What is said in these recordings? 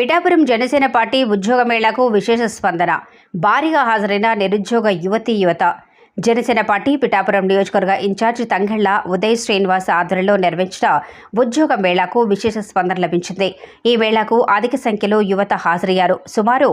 Pithapuram Janasena party ఉద్యోగ మేళాకు విశేష స్పందన. భారీగా హాజరైన నిరుద్యోగ యువతీ యువత. జనసేన పార్టీ పిఠాపురం నియోజకవర్గ ఇన్ఛార్జి తంగెళ్ళ ఉదయ్ శ్రీనివాస్ ఆధ్వర్యంలో నిర్వహించిన ఉద్యోగ మేళాకు విశేష స్పందన లభించింది. ఈ మేళాకు అధిక సంఖ్యలో యువత హాజరయ్యారు. సుమారు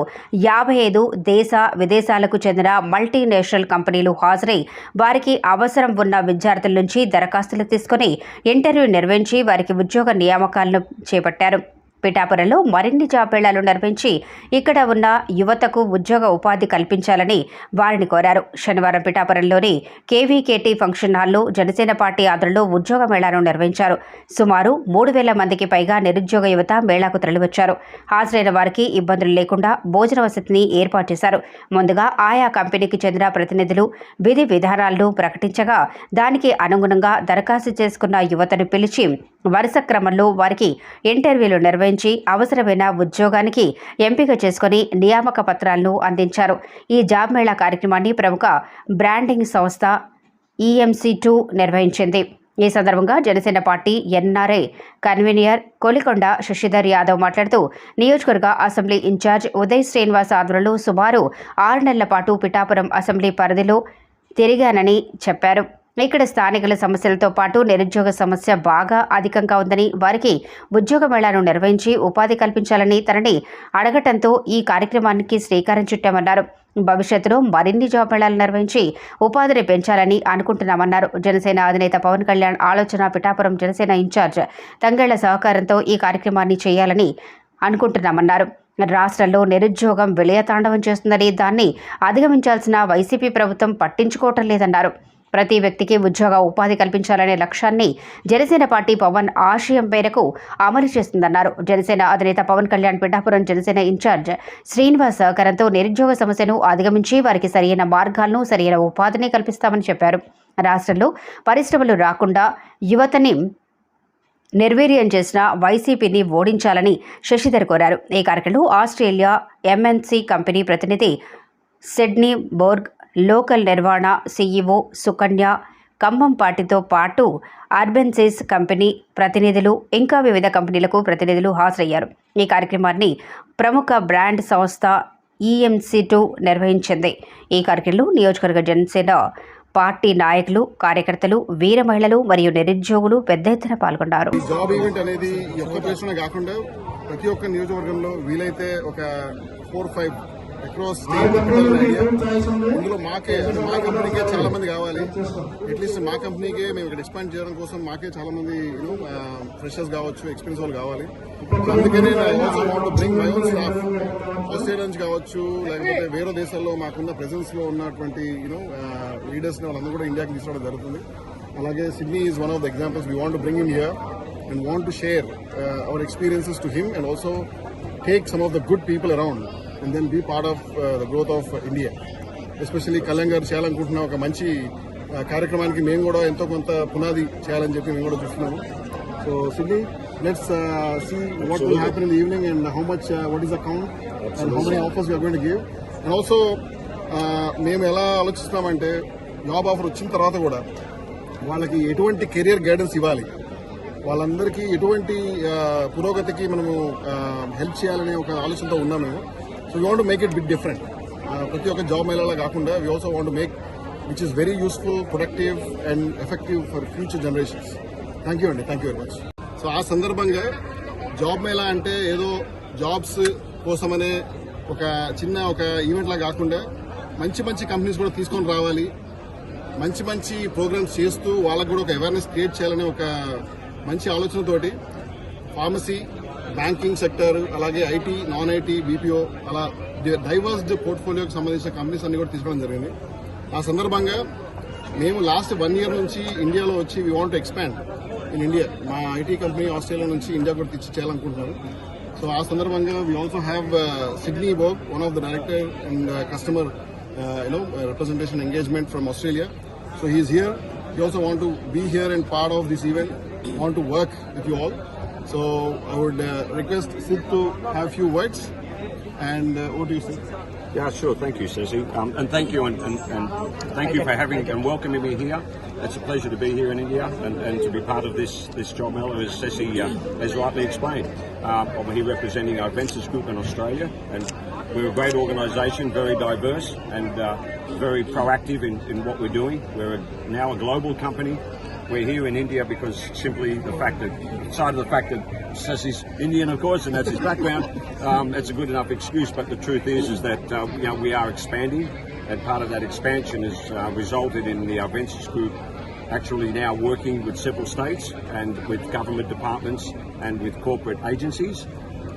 యాభై ఐదు దేశ విదేశాలకు చెందిన మల్టీనేషనల్ కంపెనీలు హాజరై వారికి అవసరం ఉన్న విద్యార్థుల నుంచి దరఖాస్తులు తీసుకుని ఇంటర్వ్యూ నిర్వహించి వారికి ఉద్యోగ నియామకాలను చేపట్టారు. పిఠాపురంలో మరిన్ని జాబేళాలు నిర్వహించి ఇక్కడ ఉన్న యువతకు ఉద్యోగ ఉపాధి కల్పించాలని వారిని కోరారు. శనివారం పిఠాపురంలోని కేవీకేటీ ఫంక్షన్ హాల్లో జనసేన పార్టీ ఆధ్వర్యంలో ఉద్యోగ మేళాను నిర్వహించారు. సుమారు మూడు వేల మందికి పైగా నిరుద్యోగ యువత మేళాకు తరలివచ్చారు. హాజరైన వారికి ఇబ్బందులు లేకుండా భోజన వసతిని ఏర్పాటు చేశారు. ముందుగా ఆయా కంపెనీకి చెందిన ప్రతినిధులు విధి విధానాలను ప్రకటించగా దానికి అనుగుణంగా దరఖాస్తు చేసుకున్న యువతను పిలిచి వరుస క్రమంలో వారికి ఇంటర్వ్యూలు నుంచి అవసరమైన ఉద్యోగానికి ఎంపిక చేసుకుని నియామక పత్రాలను అందించారు. ఈ జాబ్ మేళా కార్యక్రమాన్ని ప్రముఖ బ్రాండింగ్ సంస్థ ఈఎంసీ టూ నిర్వహించింది. ఈ సందర్భంగా Janasena party NRI convener Kolikonda Sasidhar Yadav మాట్లాడుతూ నియోజకవర్గ అసెంబ్లీ ఇన్ఛార్జ్ ఉదయ్ శ్రీనివాస్ ఆధ్వర్యంలో సుమారు ఆరు నెలల పాటు పిఠాపురం అసెంబ్లీ పరిధిలో తిరిగానని చెప్పారు. ఇక్కడ స్థానికుల సమస్యలతో పాటు నిరుద్యోగ సమస్య బాగా అధికంగా ఉందని వారికి ఉద్యోగ మేళాను నిర్వహించి ఉపాధి కల్పించాలని తనని అడగటంతో ఈ కార్యక్రమానికి శ్రీకారం చుట్టామన్నారు. భవిష్యత్తులో మరిన్ని జాబ్ మేళాలు నిర్వహించి ఉపాధిని పెంచాలని అనుకుంటున్నామన్నారు. జనసేన అధినేత పవన్ కళ్యాణ్ ఆలోచన పిఠాపురం జనసేన ఇన్ఛార్జ్ తంగళ్ళ సహకారంతో ఈ కార్యక్రమాన్ని చేయాలని అనుకుంటున్నామన్నారు. రాష్ట్రంలో నిరుద్యోగం విలయతాండవం చేస్తుందని దాన్ని అధిగమించాల్సిన వైసీపీ ప్రభుత్వం పట్టించుకోవటం లేదన్నారు. ప్రతి వ్యక్తికి ఉద్యోగ ఉపాధి కల్పించాలనే లక్ష్యాన్ని జనసేన పార్టీ పవన్ ఆశయం మేరకు అమలు చేస్తుందన్నారు. జనసేన అధినేత పవన్ కళ్యాణ్ పిఠాపురం జనసేన ఇన్ఛార్జ్ శ్రీనివాస్ సహకారంతో నిరుద్యోగ సమస్యను అధిగమించి వారికి సరైన మార్గాలను సరైన ఉపాధిని కల్పిస్తామని చెప్పారు. రాష్ట్రంలో పరిశ్రమలు రాకుండా యువతని నిర్వీర్యం చేసిన వైసీపీని ఓడించాలని శశిధర్ కోరారు. ఈ కార్యక్రమంలో ఆస్ట్రేలియా ఎంఎన్సీ కంపెనీ ప్రతినిధి సిడ్నీ బోర్గ్ లోకల్ నిర్వహణ సీఈఓ సుకన్య కంభంపాటితో పార్టీతో పాటు అర్బెన్సిస్ కంపెనీ ప్రతినిధులు ఇంకా వివిధ కంపెనీలకు ప్రతినిధులు హాజరయ్యారు. ఈ కార్యక్రమాన్ని ప్రముఖ బ్రాండ్ సంస్థ ఈఎంసీ టూ నిర్వహించింది. ఈ కార్యక్రమంలో నియోజకవర్గ జనసేన పార్టీ నాయకులు కార్యకర్తలు వీర మహిళలు మరియు నిరుద్యోగులు పెద్ద ఎత్తున పాల్గొన్నారు. జాబ్ ఈవెంట్ అనేది ఒక్క కాకుండా ప్రతి ఒక్క నియోజకవర్గంలో వీలైతే ఒక ఫోర్ ఫైవ్ అక్రాస్ ఇందులో మాకే మా కంపెనీకే చాలా మంది కావాలి. అట్లీస్ట్ మా కంపెనీకే మేము ఇక్కడ ఎక్స్పాండ్ చేయడం కోసం మాకే చాలా మంది యూనో ఫ్రెషర్స్ కావచ్చు ఎక్స్పీరియన్స్ వాళ్ళు కావాలి. అందుకనే also want bring my own staff Australia నుంచి కావచ్చు లేకపోతే వేరే దేశాల్లో మాకున్న ప్రెసెన్స్లో ఉన్నటువంటి యూనో లీడర్స్ వాళ్ళందరూ కూడా ఇండియాకి తీసుకోవడం జరుగుతుంది. అలాగే Sydney is one of the examples we want bring in here and want to share uh, our experiences to him and also take some of the good people and then be part of the growth of India especially Kalyan garu చేయాలనుకుంటున్న ఒక మంచి uh, కార్యక్రమానికి మేము కూడా ఎంతో కొంత పునాది చేయాలని చెప్పి మేము కూడా చూస్తున్నాము. So Sydney let's see what will happen in evening and how much what is account and how many offers going give and also మేము ఎలా ఆలోచిస్తున్నామంటే జాబ్ ఆఫర్ వచ్చిన తర్వాత కూడా వాళ్ళకి ఎటువంటి కెరియర్ గైడెన్స్ ఇవ్వాలి. వాళ్ళందరికీ ఎటువంటి uh, పురోగతికి మనము uh, హెల్ప్ చేయాలనే ఒక ఆలోచనతో ఉన్నాం మేము. So we want make it bit different ప్రతి ఒక్క జాబ్ మేళలా కాకుండా we also want make which is very useful productive and effective for future generations thank you అండి thank you very much so ఆ సందర్భంగా జాబ్ మేళా అంటే ఏదో జాబ్స్ కోసమనే ఒక చిన్న ఒక ఈవెంట్లా కాకుండా మంచి మంచి కంపెనీస్ కూడా తీసుకొని రావాలి. మంచి మంచి ప్రోగ్రామ్స్ చేస్తూ వాళ్ళకు కూడా ఒక అవేర్నెస్ క్రియేట్ చేయాలనే ఒక మంచి ఆలోచనతోటి ఫార్మసీ బ్యాంకింగ్ సెక్టర్ అలాగే ఐటీ నాన్ ఐటీ బీపీఓ అలా డైవర్స్డ్ పోర్ట్ఫోలియోకి సంబంధించిన కంపెనీస్ అన్ని కూడా తీసుకోవడం జరిగింది. ఆ సందర్భంగా మేము లాస్ట్ వన్ ఇయర్ నుంచి ఇండియాలో వచ్చి we want expand in India మా ఐటీ కంపెనీ ఆస్ట్రేలియా నుంచి ఇండియా కూడా తెచ్చి చేయాలనుకుంటున్నాను సో ఆ సందర్భంగా we also have Sydney Borg one of the director and customer you know representation engagement from Australia so he is here he also want to be here and part of this event want to work with you all So I would uh, request Sid to have a few words. And uh, what do you say? Yeah, sure. Thank you, Ceci. Um, and thank you and, and, and thank you for having and welcoming me here. It's a pleasure to be here in India and, and to be part of this, this job, as Ceci uh, has rightly explained. Um, I'm here representing our Ventus Group in Australia, and we're a great organisation, very diverse and uh, very proactive in, in what we're doing. We're a, now a global company. We're here in India because simply the fact that, aside of the fact that Sasi's Indian, of course, and that's his background, um, a good enough excuse. But the truth is, is that uh, you know we are expanding, and part of that expansion has uh, resulted in the Arvensis Group actually now working with several states and with government departments and with corporate agencies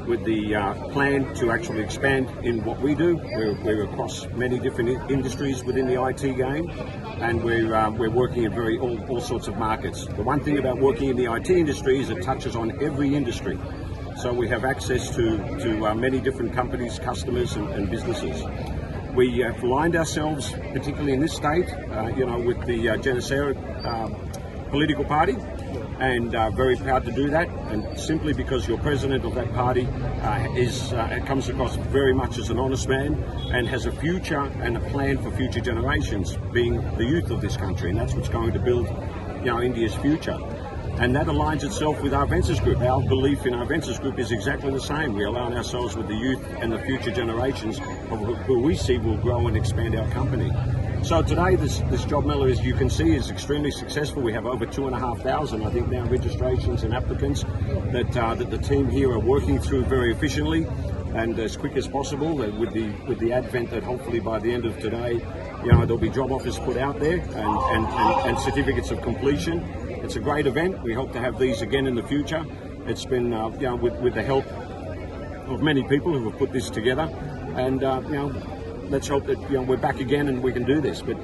with the uh, plan to actually expand in what we do. We're, we're across many different industries within the IT game, and we're, uh, we're working in very all, all sorts of markets. The one thing about working in the IT industry is it touches on every industry. So we have access to, to uh, many different companies, customers, and, and businesses. We have aligned ourselves, particularly in this state, uh, you know, with the uh, um, political party, and uh, very proud to do that. And simply because your president of that party uh, is uh, comes across very much as an honest man and has a future and a plan for future generations, being the youth of this country, and that's what's going to build, you know, India's future. And that aligns itself with our Ventus Group. Our belief in our Ventus Group is exactly the same. We align ourselves with the youth and the future generations of who we see will grow and expand our company. So today, this, this job mela, as you can see, is extremely successful. We have over two and a half thousand, I think, now registrations and applicants that uh, that the team here are working through very efficiently and as quick as possible. With the with the advent that hopefully by the end of today, you know, there'll be job offers put out there and and, and, and certificates of completion. It's a great event. We hope to have these again in the future. It's been, uh, you know, with, with the help of many people who have put this together, and uh, you know, let's hope that you know we're back again and we can do this. But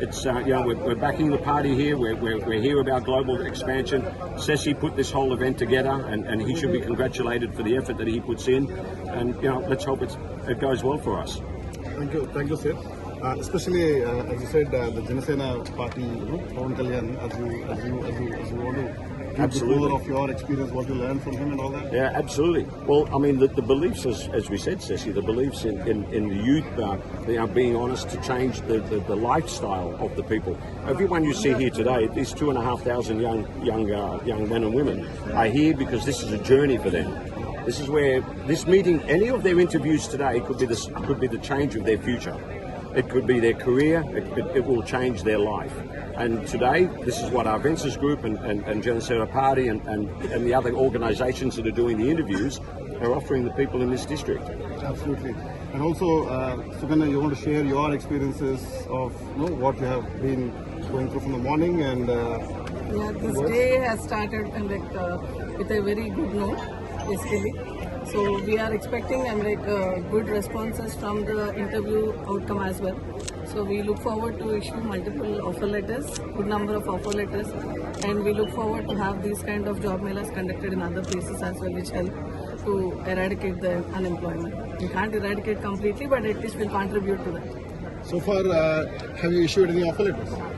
it's uh, you know we're, we're backing the party here. We're, we're, we're here about global expansion. Sessi put this whole event together, and, and he should be congratulated for the effort that he puts in. And you know, let's hope it's, it goes well for us. Thank you, thank you, sir. Uh, especially uh, as you said, uh, the Janasena party, Pawan Kalyan, as you as you as you as you want to Absolutely. of your experience, what you learned from him, and all that. Yeah, absolutely. Well, I mean, the, the beliefs, as, as we said, Ceci, the beliefs in, in, in the youth, uh, they are being honest to change the, the, the lifestyle of the people. Everyone you see here today, these two and a half thousand young young uh, young men and women, are here because this is a journey for them. This is where this meeting, any of their interviews today, could be the could be the change of their future. It could be their career. It, it, it will change their life. And today, this is what our Ventus Group and, and, and Geneseo Party and, and, and the other organisations that are doing the interviews are offering the people in this district. Absolutely. And also, uh, Sugana, you want to share your experiences of you know, what you have been going through from the morning and uh, Yeah, this day has started and like uh, with a very good note, basically. So we are expecting and like uh, good responses from the interview outcome as well. So we look forward to issue multiple offer letters, good number of offer letters, and we look forward to have these kind of job melas conducted in other places as well, which help to eradicate the unemployment. We can't eradicate completely, but at least we'll contribute to that. so far, uh, have you issued any offer letters?